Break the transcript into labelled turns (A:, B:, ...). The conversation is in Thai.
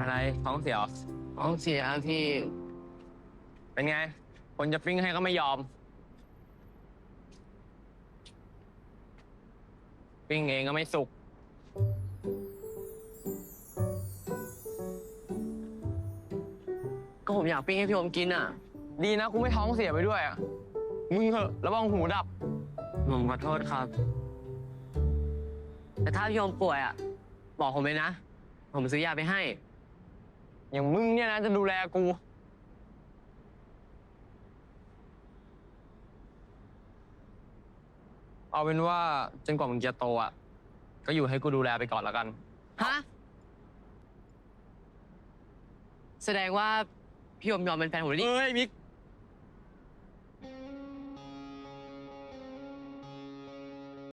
A: อะไรท้องเสียเหรอ
B: ท้องเสียพี่
A: เป็นไง คนจะปิ้งให้ก็ไม่ยอม ปิ้งเองก็ไม่สุก
B: ก็ผมอยากปิ้งให้พี่โอมกินอะ
A: ดีนะกูไม่ท้องเสียไปด้วยอะ มึงเหอะระวังหูดับ
B: ผมขอโทษครับ แต่ถ้าพี่โอมป่วยอะ บอกผมเลยนะ ผมซื้อยาไปให้
A: อย่างมึงเนี่ยนะจะดูแลกู เอาเป็นว่าจนกว่ามึงจะโตอะ ก็อยู่ให้กูดูแลไปก่อนแล้วกัน
B: ฮะ แสดงว่าพี่โอมยอมเป็นแฟนผมแล้วนี่
A: เอ้ยมิก